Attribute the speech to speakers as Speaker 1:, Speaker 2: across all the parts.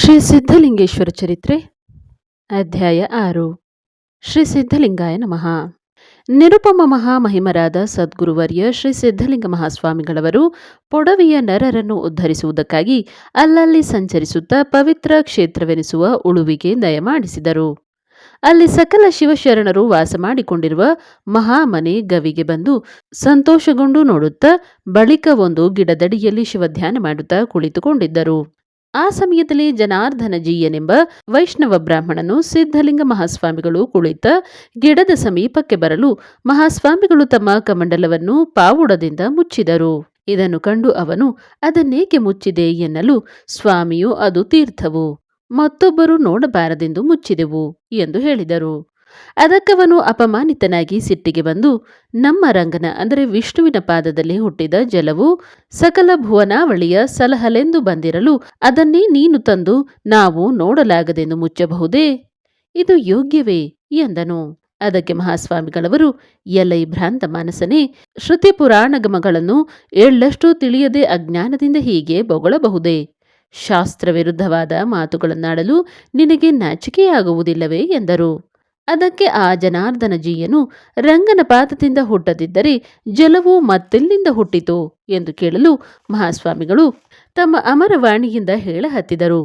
Speaker 1: ಶ್ರೀ ಸಿದ್ಧಲಿಂಗೇಶ್ವರ ಚರಿತ್ರೆ, ಅಧ್ಯಾಯ ಆರು. ಶ್ರೀ ಸಿದ್ಧಲಿಂಗಾಯ ನಮಃ. ನಿರುಪಮ ಮಹಾಮಹಿಮರಾದ ಸದ್ಗುರುವರ್ಯ ಶ್ರೀ ಸಿದ್ಧಲಿಂಗ ಮಹಾಸ್ವಾಮಿಗಳವರು ಪೊಡವಿಯ ನರರನ್ನು ಉದ್ಧರಿಸುವುದಕ್ಕಾಗಿ ಅಲ್ಲಲ್ಲಿ ಸಂಚರಿಸುತ್ತಾ ಪವಿತ್ರ ಕ್ಷೇತ್ರವೆನಿಸುವ ಉಳುವಿಗೆ ದಯಮಾಡಿಸಿದರು. ಅಲ್ಲಿ ಸಕಲ ಶಿವಶರಣರು ವಾಸ ಮಾಡಿಕೊಂಡಿರುವ ಮಹಾಮನೆ ಗವಿಗೆ ಬಂದು ಸಂತೋಷಗೊಂಡು ನೋಡುತ್ತಾ ಬಳಿಕ ಒಂದು ಗಿಡದಡಿಯಲ್ಲಿ ಶಿವಧ್ಯಾನ ಮಾಡುತ್ತಾ ಕುಳಿತುಕೊಂಡಿದ್ದರು. ಆ ಸಮಯದಲ್ಲಿ ಜನಾರ್ದನಜೀಯನೆಂಬ ವೈಷ್ಣವ ಬ್ರಾಹ್ಮಣನು ಸಿದ್ಧಲಿಂಗ ಮಹಾಸ್ವಾಮಿಗಳು ಕುಳಿತ ಗಿಡದ ಸಮೀಪಕ್ಕೆ ಬರಲು ಮಹಾಸ್ವಾಮಿಗಳು ತಮ್ಮ ಕಮಂಡಲವನ್ನು ಪಾವುಡದಿಂದ ಮುಚ್ಚಿದರು. ಇದನ್ನು ಕಂಡು ಅವನು, ಅದನ್ನೇಕೆ ಮುಚ್ಚಿದೆ ಎನ್ನಲು, ಸ್ವಾಮಿಯು ಅದು ತೀರ್ಥವು, ಮತ್ತೊಬ್ಬರು ನೋಡಬಾರದೆಂದು ಮುಚ್ಚಿದೆವು ಎಂದು ಹೇಳಿದರು. ಅದಕ್ಕವನು ಅಪಮಾನಿತನಾಗಿ ಸಿಟ್ಟಿಗೆ ಬಂದು ನಮ್ಮ ರಂಗನ, ಅಂದರೆ ವಿಷ್ಣುವಿನ ಪಾದದಲ್ಲಿ ಹುಟ್ಟಿದ ಜಲವು ಸಕಲ ಭುವನಾವಳಿಯ ಸಲಹಲೆಂದು ಬಂದಿರಲು ಅದನ್ನೇ ನೀನು ತಂದು ನಾವು ನೋಡಲಾಗದೆಂದು ಮುಚ್ಚಬಹುದೇ? ಇದು ಯೋಗ್ಯವೇ? ಎಂದನು. ಅದಕ್ಕೆ ಮಹಾಸ್ವಾಮಿಗಳವರು, ಎಲೈ ಭ್ರಾಂತ ಮಾನಸನೇ, ಶ್ರುತಿ ಪುರಾಣಗಮಗಳನ್ನು ಎಳ್ಳಷ್ಟು ತಿಳಿಯದೆ ಅಜ್ಞಾನದಿಂದ ಹೀಗೆ ಬೊಗಳಬಹುದೇ? ಶಾಸ್ತ್ರ ವಿರುದ್ಧವಾದ ಮಾತುಗಳನ್ನಾಡಲು ನಿನಗೆ ನಾಚಿಕೆಯಾಗುವುದಿಲ್ಲವೇ? ಎಂದರು. ಅದಕ್ಕೆ ಆ ಜನಾರ್ದನಜೀಯನು ರಂಗನ ಪಾತದಿಂದ ಹುಟ್ಟದಿದ್ದರೆ ಜಲವು ಮತ್ತೆಲ್ಲಿಂದ ಹುಟ್ಟಿತು ಎಂದು ಕೇಳಲು ಮಹಾಸ್ವಾಮಿಗಳು ತಮ್ಮ ಅಮರವಾಣಿಯಿಂದ ಹೇಳ ಹತ್ತಿದರು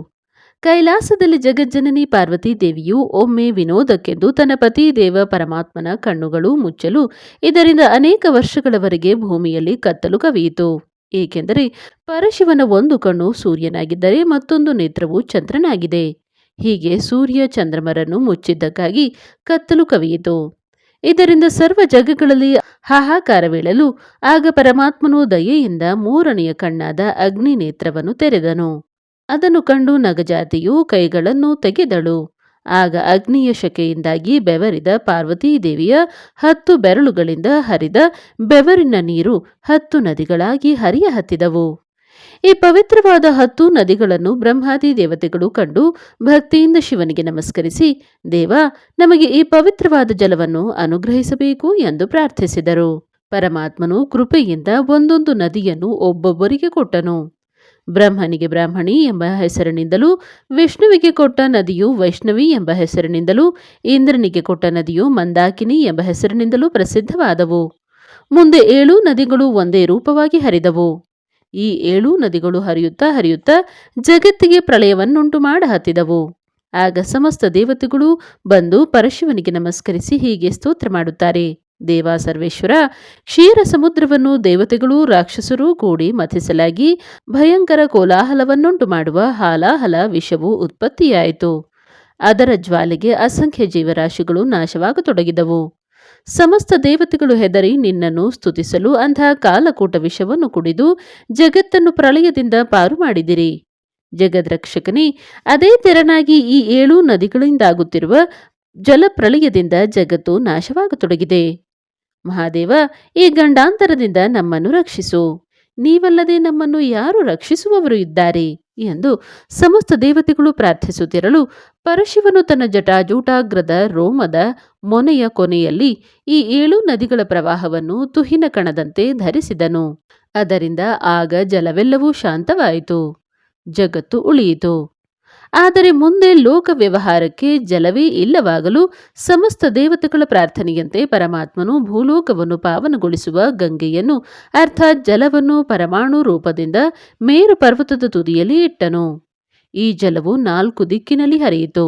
Speaker 1: ಕೈಲಾಸದಲ್ಲಿ ಜಗಜ್ಜನನಿ ಪಾರ್ವತಿ ದೇವಿಯು ಒಮ್ಮೆ ವಿನೋದಕ್ಕೆಂದು ತನ್ನ ಪತಿ ದೇವ ಪರಮಾತ್ಮನ ಕಣ್ಣುಗಳು ಮುಚ್ಚಲು ಇದರಿಂದ ಅನೇಕ ವರ್ಷಗಳವರೆಗೆ ಭೂಮಿಯಲ್ಲಿ ಕತ್ತಲು ಕವಿಯಿತು. ಏಕೆಂದರೆ ಪರಶಿವನ ಒಂದು ಕಣ್ಣು ಸೂರ್ಯನಾಗಿದ್ದರೆ ಮತ್ತೊಂದು ನೇತ್ರವು ಚಂದ್ರನಾಗಿದೆ. ಹೀಗೆ ಸೂರ್ಯ ಚಂದ್ರಮರನ್ನು ಮುಚ್ಚಿದ್ದಕ್ಕಾಗಿ ಕತ್ತಲು ಕವಿಯಿತು. ಇದರಿಂದ ಸರ್ವ ಜಗಗಳಲ್ಲಿ ಹಾಹಾಕಾರವೀಳಲು ಆಗ ಪರಮಾತ್ಮನು ದಯೆಯಿಂದ ಮೂರನೆಯ ಕಣ್ಣಾದ ಅಗ್ನಿ ನೇತ್ರವನ್ನು ತೆರೆದನು. ಅದನ್ನು ಕಂಡು ನಗಜಾತಿಯು ಕೈಗಳನ್ನು ತೆಗೆದಳು. ಆಗ ಅಗ್ನಿಯ ಶಕೆಯಿಂದಾಗಿ ಬೆವರಿದ ಪಾರ್ವತೀ ದೇವಿಯ ಹತ್ತು ಬೆರಳುಗಳಿಂದ ಹರಿದ ಬೆವರಿನ ನೀರು ಹತ್ತು ನದಿಗಳಾಗಿ ಹರಿಯ ಹತ್ತಿದವು ಈ ಪವಿತ್ರವಾದ ಹತ್ತು ನದಿಗಳನ್ನು ಬ್ರಹ್ಮಾದಿ ದೇವತೆಗಳು ಕಂಡು ಭಕ್ತಿಯಿಂದ ಶಿವನಿಗೆ ನಮಸ್ಕರಿಸಿ, ದೇವ, ನಮಗೆ ಈ ಪವಿತ್ರವಾದ ಜಲವನ್ನು ಅನುಗ್ರಹಿಸಬೇಕು ಎಂದು ಪ್ರಾರ್ಥಿಸಿದರು. ಪರಮಾತ್ಮನು ಕೃಪೆಯಿಂದ ಒಂದೊಂದು ನದಿಯನ್ನು ಒಬ್ಬೊಬ್ಬರಿಗೆ ಕೊಟ್ಟನು. ಬ್ರಹ್ಮನಿಗೆ ಬ್ರಾಹ್ಮಣಿ ಎಂಬ ಹೆಸರಿನಿಂದಲೂ, ವಿಷ್ಣುವಿಗೆ ಕೊಟ್ಟ ನದಿಯು ವೈಷ್ಣವಿ ಎಂಬ ಹೆಸರಿನಿಂದಲೂ, ಇಂದ್ರನಿಗೆ ಕೊಟ್ಟ ನದಿಯು ಮಂದಾಕಿನಿ ಎಂಬ ಹೆಸರಿನಿಂದಲೂ ಪ್ರಸಿದ್ಧವಾದವು. ಮುಂದೆ ಏಳು ನದಿಗಳು ಒಂದೇ ರೂಪವಾಗಿ ಹರಿದವು. ಈ ಏಳೂ ನದಿಗಳು ಹರಿಯುತ್ತಾ ಹರಿಯುತ್ತಾ ಜಗತ್ತಿಗೆ ಪ್ರಳಯವನ್ನುಂಟು ಮಾಡ ಹತ್ತಿದವು ಆಗ ಸಮಸ್ತ ದೇವತೆಗಳು ಬಂದು ಪರಶಿವನಿಗೆ ನಮಸ್ಕರಿಸಿ ಹೀಗೆ ಸ್ತೋತ್ರ ಮಾಡುತ್ತಾರೆ. ದೇವ ಸರ್ವೇಶ್ವರ, ಕ್ಷೀರ ಸಮುದ್ರವನ್ನು ದೇವತೆಗಳು, ರಾಕ್ಷಸರೂ ಕೂಡಿ ಮಥಿಸಲಾಗಿ ಭಯಂಕರ ಕೋಲಾಹಲವನ್ನುಂಟು ಮಾಡುವ ಹಾಲಾಹಲ ವಿಷವು ಉತ್ಪತ್ತಿಯಾಯಿತು. ಅದರ ಜ್ವಾಲೆಗೆ ಅಸಂಖ್ಯ ಜೀವರಾಶಿಗಳು ನಾಶವಾಗತೊಡಗಿದವು. ಸಮಸ್ತ ದೇವತೆಗಳು ಹೆದರಿ ನಿನ್ನನ್ನು ಸ್ತುತಿಸಲು ಅಂತಹ ಕಾಲಕೂಟ ವಿಷವನ್ನು ಕುಡಿದು ಜಗತ್ತನ್ನು ಪ್ರಳಯದಿಂದ ಪಾರು ಮಾಡಿದಿರಿ. ಜಗದ್ರಕ್ಷಕನೇ ಅದೇ ತೆರನಾಗಿ ಈ ಏಳು ನದಿಗಳಿಂದಾಗುತ್ತಿರುವ ಜಲಪ್ರಳಯದಿಂದ ಜಗತ್ತು ನಾಶವಾಗತೊಡಗಿದೆ. ಮಹಾದೇವ, ಈ ಗಂಡಾಂತರದಿಂದ ನಮ್ಮನ್ನು ರಕ್ಷಿಸು. ನೀವಲ್ಲದೆ ನಮ್ಮನ್ನು ಯಾರು ರಕ್ಷಿಸುವವರು ಇದ್ದಾರೆ? ಎಂದು ಸಮಸ್ತ ದೇವತೆಗಳು ಪ್ರಾರ್ಥಿಸುತ್ತಿರಲು ಪರಶಿವನು ತನ್ನ ಜಟಾಜೂಟಾಗ್ರದ ರೋಮದ ಮೊನೆಯ ಕೊನೆಯಲ್ಲಿ ಈ ಏಳು ನದಿಗಳ ಪ್ರವಾಹವನ್ನು ತುಹಿನ ಕಣದಂತೆ ಧರಿಸಿದನು. ಅದರಿಂದ ಆಗ ಜಲವೆಲ್ಲವೂ ಶಾಂತವಾಯಿತು. ಜಗತ್ತು ಉಳಿಯಿತು. ಆದರೆ ಮುಂದೆ ಲೋಕ ವ್ಯವಹಾರಕ್ಕೆ ಜಲವೇ ಇಲ್ಲವಾಗಲು ಸಮಸ್ತ ದೇವತೆಗಳ ಪ್ರಾರ್ಥನೆಯಂತೆ ಪರಮಾತ್ಮನು ಭೂಲೋಕವನ್ನು ಪಾವನಗೊಳಿಸುವ ಗಂಗೆಯನ್ನು ಅರ್ಥಾತ್ ಜಲವನ್ನು ಪರಮಾಣು ರೂಪದಿಂದ ಮೇರು ಪರ್ವತದ ತುದಿಯಲ್ಲಿ ಇಟ್ಟನು. ಈ ಜಲವು ನಾಲ್ಕು ದಿಕ್ಕಿನಲ್ಲಿ ಹರಿಯಿತು.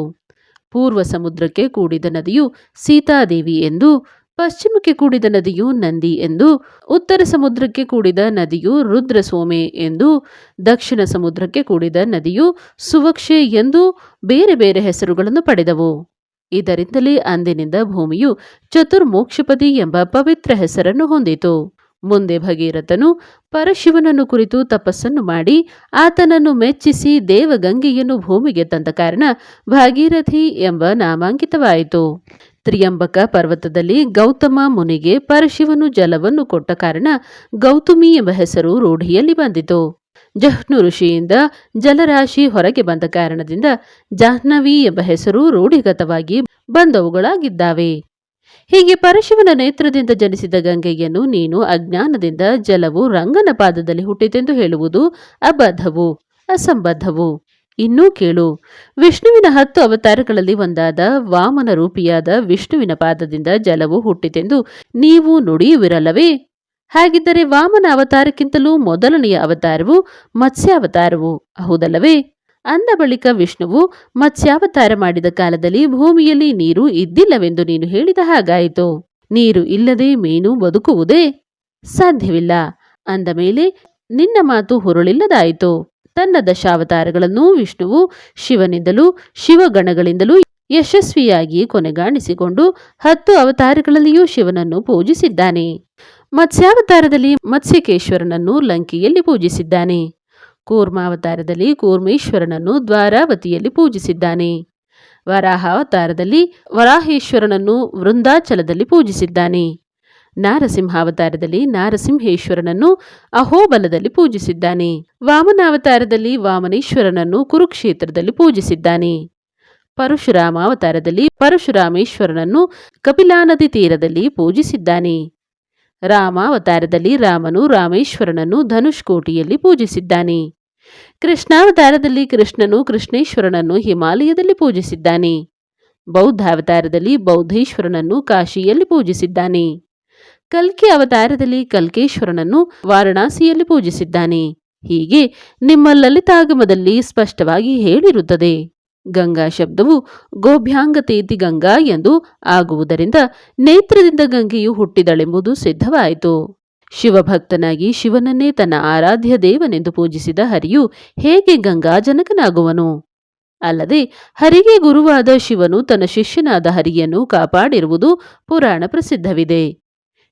Speaker 1: ಪೂರ್ವ ಸಮುದ್ರಕ್ಕೆ ಕೂಡಿದ ನದಿಯು ಸೀತಾದೇವಿ ಎಂದು ಪಶ್ಚಿಮಕ್ಕೆ ಕೂಡಿದ ನದಿಯು ನಂದಿ ಎಂದು, ಉತ್ತರ ಸಮುದ್ರಕ್ಕೆ ಕೂಡಿದ ನದಿಯು ರುದ್ರಸೋಮೆ ಎಂದು, ದಕ್ಷಿಣ ಸಮುದ್ರಕ್ಕೆ ಕೂಡಿದ ನದಿಯು ಸುವಕ್ಷೆ ಎಂದು ಬೇರೆ ಬೇರೆ ಹೆಸರುಗಳನ್ನು ಪಡೆದವು. ಇದರಿಂದಲೇ ಅಂದಿನಿಂದ ಭೂಮಿಯು ಚತುರ್ಮೋಕ್ಷಪದಿ ಎಂಬ ಪವಿತ್ರ ಹೆಸರನ್ನು ಹೊಂದಿತು. ಮುಂದೆ ಭಗೀರಥನು ಪರಶಿವನನ್ನು ಕುರಿತು ತಪಸ್ಸನ್ನು ಮಾಡಿ ಆತನನ್ನು ಮೆಚ್ಚಿಸಿ ದೇವಗಂಗೆಯನ್ನು ಭೂಮಿಗೆ ತಂದ ಕಾರಣ ಭಾಗೀರಥಿ ಎಂಬ ನಾಮಾಂಕಿತವಾಯಿತು. ತ್ರಿಯಂಬಕ ಪರ್ವತದಲ್ಲಿ ಗೌತಮ ಮುನಿಗೆ ಪರಶಿವನು ಜಲವನ್ನು ಕೊಟ್ಟ ಕಾರಣ ಗೌತಮಿ ಎಂಬ ಹೆಸರು ರೂಢಿಯಲ್ಲಿ ಬಂದಿತು. ಜಹ್ನು ಋಷಿಯಿಂದ ಜಲರಾಶಿ ಹೊರಗೆ ಬಂದ ಕಾರಣದಿಂದ ಜಾಹ್ನವಿ ಎಂಬ ಹೆಸರು ರೂಢಿಗತವಾಗಿ ಬಂದವುಗಳಾಗಿದ್ದಾವೆ. ಹೀಗೆ ಪರಶಿವನ ನೇತ್ರದಿಂದ ಜನಿಸಿದ ಗಂಗೆಯನ್ನು ನೀನು ಅಜ್ಞಾನದಿಂದ ಜಲವು ರಂಗನ ಪಾದದಲ್ಲಿ ಹುಟ್ಟಿತೆಂದು ಹೇಳುವುದು ಅಬದ್ಧವು ಅಸಂಬದ್ಧವು. ಇನ್ನೂ ಕೇಳು. ವಿಷ್ಣುವಿನ ಹತ್ತು ಅವತಾರಗಳಲ್ಲಿ ಒಂದಾದ ವಾಮನ ರೂಪಿಯಾದ ವಿಷ್ಣುವಿನ ಪಾದದಿಂದ ಜಲವು ಹುಟ್ಟಿತೆಂದು ನೀವು ನುಡಿಯುವಿರಲ್ಲವೇ? ಹಾಗಿದ್ದರೆ ವಾಮನ ಅವತಾರಕ್ಕಿಂತಲೂ ಮೊದಲನೆಯ ಅವತಾರವು ಮತ್ಸ್ಯಾವತಾರವು, ಹೌದಲ್ಲವೇ? ಅಂದ ಬಳಿಕ ವಿಷ್ಣುವು, ಮತ್ಸ್ಯಾವತಾರ ಮಾಡಿದ ಕಾಲದಲ್ಲಿ ಭೂಮಿಯಲ್ಲಿ ನೀರು ಇದ್ದಿಲ್ಲವೆಂದು ನೀನು ಹೇಳಿದ ಹಾಗಾಯಿತು. ನೀರು ಇಲ್ಲದೆ ಮೀನು ಬದುಕುವುದೇ ಸಾಧ್ಯವಿಲ್ಲ. ಅಂದ ಮೇಲೆ, ನಿನ್ನ ಮಾತು ಹುರುಳಿಲ್ಲದಾಯಿತು. ತನ್ನ ದಶಾವತಾರಗಳನ್ನು ವಿಷ್ಣುವು ಶಿವನಿಂದಲೂ ಶಿವಗಣಗಳಿಂದಲೂ ಯಶಸ್ವಿಯಾಗಿ ಕೊನೆಗಾಣಿಸಿಕೊಂಡು ಹತ್ತು ಅವತಾರಗಳಲ್ಲಿಯೂ ಶಿವನನ್ನು ಪೂಜಿಸಿದ್ದಾನೆ. ಮತ್ಸ್ಯಾವತಾರದಲ್ಲಿ ಮತ್ಸ್ಯಕೇಶ್ವರನನ್ನು ಲಂಕೆಯಲ್ಲಿ ಪೂಜಿಸಿದ್ದಾನೆ. ಕೂರ್ಮಾವತಾರದಲ್ಲಿ ಕೂರ್ಮೇಶ್ವರನನ್ನು ದ್ವಾರಾವತಿಯಲ್ಲಿ ಪೂಜಿಸಿದ್ದಾನೆ. ವರಾಹಾವತಾರದಲ್ಲಿ ವರಾಹೇಶ್ವರನನ್ನು ವೃಂದಾಚಲದಲ್ಲಿ ಪೂಜಿಸಿದ್ದಾನೆ. ನಾರಸಿಂಹಾವತಾರದಲ್ಲಿ ನಾರಸಿಂಹೇಶ್ವರನನ್ನು ಅಹೋಬಲದಲ್ಲಿ ಪೂಜಿಸಿದ್ದಾನೆ. ವಾಮನಾವತಾರದಲ್ಲಿ ವಾಮನೇಶ್ವರನನ್ನು ಕುರುಕ್ಷೇತ್ರದಲ್ಲಿ ಪೂಜಿಸಿದ್ದಾನೆ. ಪರಶುರಾಮಾವತಾರದಲ್ಲಿ ಪರಶುರಾಮೇಶ್ವರನನ್ನು ಕಪಿಲಾ ನದಿ ತೀರದಲ್ಲಿ ಪೂಜಿಸಿದ್ದಾನೆ. ರಾಮಾವತಾರದಲ್ಲಿ ರಾಮನು ರಾಮೇಶ್ವರನನ್ನು ಧನುಷ್ಕೋಟಿಯಲ್ಲಿ ಪೂಜಿಸಿದ್ದಾನೆ. ಕೃಷ್ಣಾವತಾರದಲ್ಲಿ ಕೃಷ್ಣನು ಕೃಷ್ಣೇಶ್ವರನನ್ನು ಹಿಮಾಲಯದಲ್ಲಿ ಪೂಜಿಸಿದ್ದಾನೆ. ಬೌದ್ಧಾವತಾರದಲ್ಲಿ ಬೌದ್ಧೇಶ್ವರನನ್ನು ಕಾಶಿಯಲ್ಲಿ ಪೂಜಿಸಿದ್ದಾನೆ. ಕಲ್ಕಿ ಅವತಾರದಲ್ಲಿ ಕಲ್ಕೇಶ್ವರನನ್ನು ವಾರಣಾಸಿಯಲ್ಲಿ ಪೂಜಿಸಿದ್ದಾನೆ. ಹೀಗೆ ನಿಮ್ಮ ಲಲಿತಾಗಮದಲ್ಲಿ ಸ್ಪಷ್ಟವಾಗಿ ಹೇಳಿರುತ್ತದೆ. ಗಂಗಾ ಶಬ್ದವು ಗೋಭ್ಯಾಂಗತೇತಿ ಗಂಗಾ ಎಂದು ಆಗುವುದರಿಂದ ನೇತ್ರದಿಂದ ಗಂಗೆಯು ಹುಟ್ಟಿದಳೆಂಬುದು ಸಿದ್ಧವಾಯಿತು. ಶಿವಭಕ್ತನಾಗಿ ಶಿವನನ್ನೇ ತನ್ನ ಆರಾಧ್ಯ ದೇವನೆಂದು ಪೂಜಿಸಿದ ಹರಿಯು ಹೇಗೆ ಗಂಗಾಜನಕನಾಗುವನು ಅಲ್ಲದೆ ಹರಿಗೆ ಗುರುವಾದ ಶಿವನು ತನ್ನ ಶಿಷ್ಯನಾದ ಹರಿಯನ್ನು ಕಾಪಾಡಿರುವುದು ಪುರಾಣ ಪ್ರಸಿದ್ಧವಿದೆ.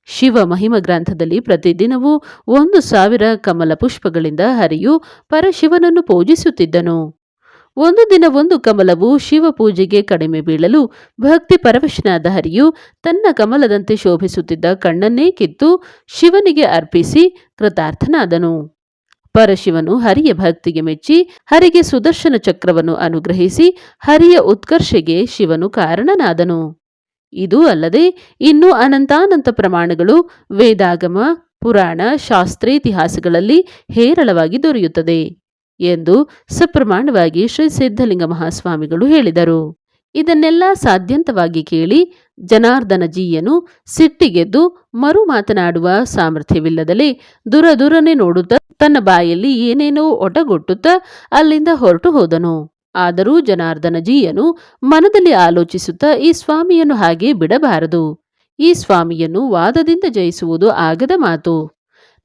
Speaker 1: ಶಿವ ಮಹಿಮ ಗ್ರಂಥದಲ್ಲಿ ಪ್ರತಿದಿನವೂ ಒಂದು ಸಾವಿರ ಕಮಲ ಪುಷ್ಪಗಳಿಂದ ಹರಿಯು ಪರಶಿವನನ್ನು ಪೂಜಿಸುತ್ತಿದ್ದನು. ಒಂದು ದಿನ ಒಂದು ಕಮಲವು ಶಿವ ಪೂಜೆಗೆ ಕಡಿಮೆ ಬೀಳಲು ಭಕ್ತಿ ಪರವಶನಾದ ಹರಿಯು ತನ್ನ ಕಮಲದಂತೆ ಶೋಭಿಸುತ್ತಿದ್ದ ಕಣ್ಣನ್ನೇ ಕಿತ್ತು ಶಿವನಿಗೆ ಅರ್ಪಿಸಿ ಕೃತಾರ್ಥನಾದನು. ಪರಶಿವನು ಹರಿಯ ಭಕ್ತಿಗೆ ಮೆಚ್ಚಿ ಹರಿಗೆ ಸುದರ್ಶನ ಚಕ್ರವನ್ನು ಅನುಗ್ರಹಿಸಿ ಹರಿಯ ಉತ್ಕರ್ಷೆಗೆ ಶಿವನು ಕಾರಣನಾದನು. ಇದು ಅಲ್ಲದೆ ಇನ್ನೂ ಅನಂತಾನಂತ ಪ್ರಮಾಣಗಳು ವೇದಾಗಮ, ಪುರಾಣ ಶಾಸ್ತ್ರೇತಿಹಾಸಗಳಲ್ಲಿ ಹೇರಳವಾಗಿ ದೊರೆಯುತ್ತದೆ ಎಂದು ಸಪ್ರಮಾಣವಾಗಿ ಶ್ರೀ ಸಿದ್ಧಲಿಂಗ ಮಹಾಸ್ವಾಮಿಗಳು ಹೇಳಿದರು. ಇದನ್ನೆಲ್ಲ ಸಾಧ್ಯಂತವಾಗಿ ಕೇಳಿ ಜನಾರ್ದನಜೀಯನು ಸಿಟ್ಟಿಗೆದ್ದು ಮರು ಮಾತನಾಡುವ ಸಾಮರ್ಥ್ಯವಿಲ್ಲದಲೇ ದುರದುರನೆ ನೋಡುತ್ತಾ ತನ್ನ ಬಾಯಲ್ಲಿ ಏನೇನೋ ಒಟಗೊಟ್ಟುತ್ತಾ ಅಲ್ಲಿಂದ ಹೊರಟು ಹೋದನು. ಆದರೂ ಜನಾರ್ದನಜೀಯನು ಮನದಲ್ಲಿ ಆಲೋಚಿಸುತ್ತಾ ಈ ಸ್ವಾಮಿಯನ್ನು ಹಾಗೆ ಬಿಡಬಾರದು. ಈ ಸ್ವಾಮಿಯನ್ನು ವಾದದಿಂದ ಜಯಿಸುವುದು ಆಗದ ಮಾತು.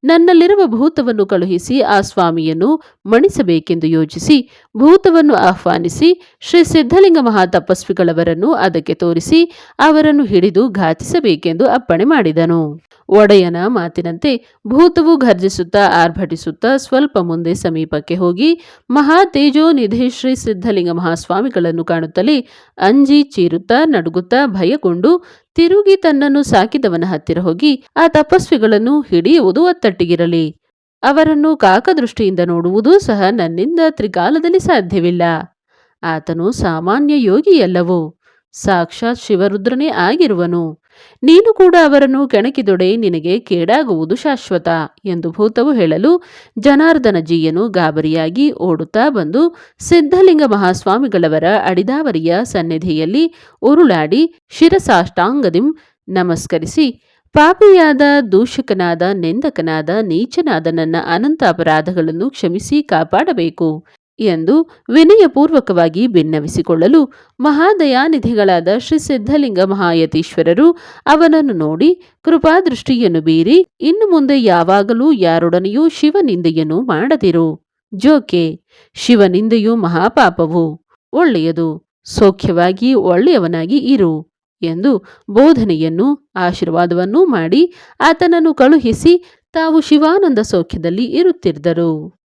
Speaker 1: ನನ್ನಲ್ಲಿರುವ ಭೂತವನ್ನು ಕಳುಹಿಸಿ ಆ ಸ್ವಾಮಿಯನ್ನು ಮಣಿಸಬೇಕೆಂದು ಯೋಚಿಸಿ, ಭೂತವನ್ನು ಆಹ್ವಾನಿಸಿ, ಶ್ರೀ ಸಿದ್ಧಲಿಂಗ ಮಹಾತಪಸ್ವಿಗಳವರನ್ನು ಅದಕ್ಕೆ ತೋರಿಸಿ ಅವರನ್ನು ಹಿಡಿದು ಘಾತಿಸಬೇಕೆಂದು ಅಪ್ಪಣೆ ಮಾಡಿದನು. ಒಡೆಯನ ಮಾತಿನಂತೆ ಭೂತವು ಘರ್ಜಿಸುತ್ತಾ ಆರ್ಭಟಿಸುತ್ತಾ ಸ್ವಲ್ಪ ಮುಂದೆ ಸಮೀಪಕ್ಕೆ ಹೋಗಿ ಮಹಾ ತೇಜೋನಿಧಿ ಶ್ರೀ ಸಿದ್ಧಲಿಂಗ ಮಹಾಸ್ವಾಮಿಗಳನ್ನು ಕಾಣುತ್ತಲೇ ಅಂಜಿ ಚೀರುತ್ತಾ, ನಡುಗುತ್ತಾ ಭಯಗೊಂಡು ತಿರುಗಿ ತನ್ನನ್ನು ಸಾಕಿದವನ ಹತ್ತಿರ ಹೋಗಿ ಆ ತಪಸ್ವಿಗಳನ್ನು ಹಿಡಿಯುವುದು ಒತ್ತಟ್ಟಿಗಿರಲಿ ಅವರನ್ನು ಕಾಕದೃಷ್ಟಿಯಿಂದ ನೋಡುವುದೂ ಸಹ ನನ್ನಿಂದ ತ್ರಿಕಾಲದಲ್ಲಿ ಸಾಧ್ಯವಿಲ್ಲ. ಆತನು ಸಾಮಾನ್ಯ ಯೋಗಿಯಲ್ಲವೋ? ಸಾಕ್ಷಾತ್ ಶಿವರುದ್ರನೇ ಆಗಿರುವನು. ನೀನು ಕೂಡ ಅವರನ್ನು ಕೆಣಕಿದೊಡೆ ನಿನಗೆ ಕೇಡಾಗುವುದು ಶಾಶ್ವತ ಎಂದು ಭೂತವು ಹೇಳಲು ಜನಾರ್ದನಜೀಯನು ಗಾಬರಿಯಾಗಿ ಓಡುತ್ತಾ ಬಂದು ಸಿದ್ಧಲಿಂಗ ಮಹಾಸ್ವಾಮಿಗಳವರ ಅಡಿದಾವರಿಯ ಸನ್ನಿಧಿಯಲ್ಲಿ ಉರುಳಾಡಿ ಶಿರಸಾಷ್ಟಾಂಗದಿಂ ನಮಸ್ಕರಿಸಿ, ಪಾಪಿಯಾದ ದೂಷಕನಾದ ನಿಂದಕನಾದ ನೀಚನಾದ ನನ್ನ ಅನಂತ ಅಪರಾಧಗಳನ್ನು ಕ್ಷಮಿಸಿ ಕಾಪಾಡಬೇಕು. ಎಂದು ವಿನಯಪೂರ್ವಕವಾಗಿ ಭಿನ್ನವಿಸಿಕೊಳ್ಳಲು ಮಹಾದಯಾನಿಧಿಗಳಾದ ಶ್ರೀ ಸಿದ್ಧಲಿಂಗ ಮಹಾಯತೀಶ್ವರರು ಅವನನ್ನು ನೋಡಿ ಕೃಪಾದೃಷ್ಟಿಯನ್ನು ಬೀರಿ ಇನ್ನು ಮುಂದೆ ಯಾವಾಗಲೂ ಯಾರೊಡನೆಯೂ ಶಿವನಿಂದೆಯನ್ನು ಮಾಡದಿರು. ಜೋಕೆ, ಶಿವನಿಂದೆಯು ಮಹಾಪಾಪವು, ಒಳ್ಳೆಯದು, ಸೌಖ್ಯವಾಗಿ ಒಳ್ಳೆಯವನಾಗಿ ಇರು ಎಂದು ಬೋಧನೆಯನ್ನು ಆಶೀರ್ವಾದವನ್ನೂ ಮಾಡಿ ಆತನನ್ನು ಕಳುಹಿಸಿ ತಾವು ಶಿವಾನಂದ ಸೌಖ್ಯದಲ್ಲಿ ಇರುತ್ತಿದ್ದರು.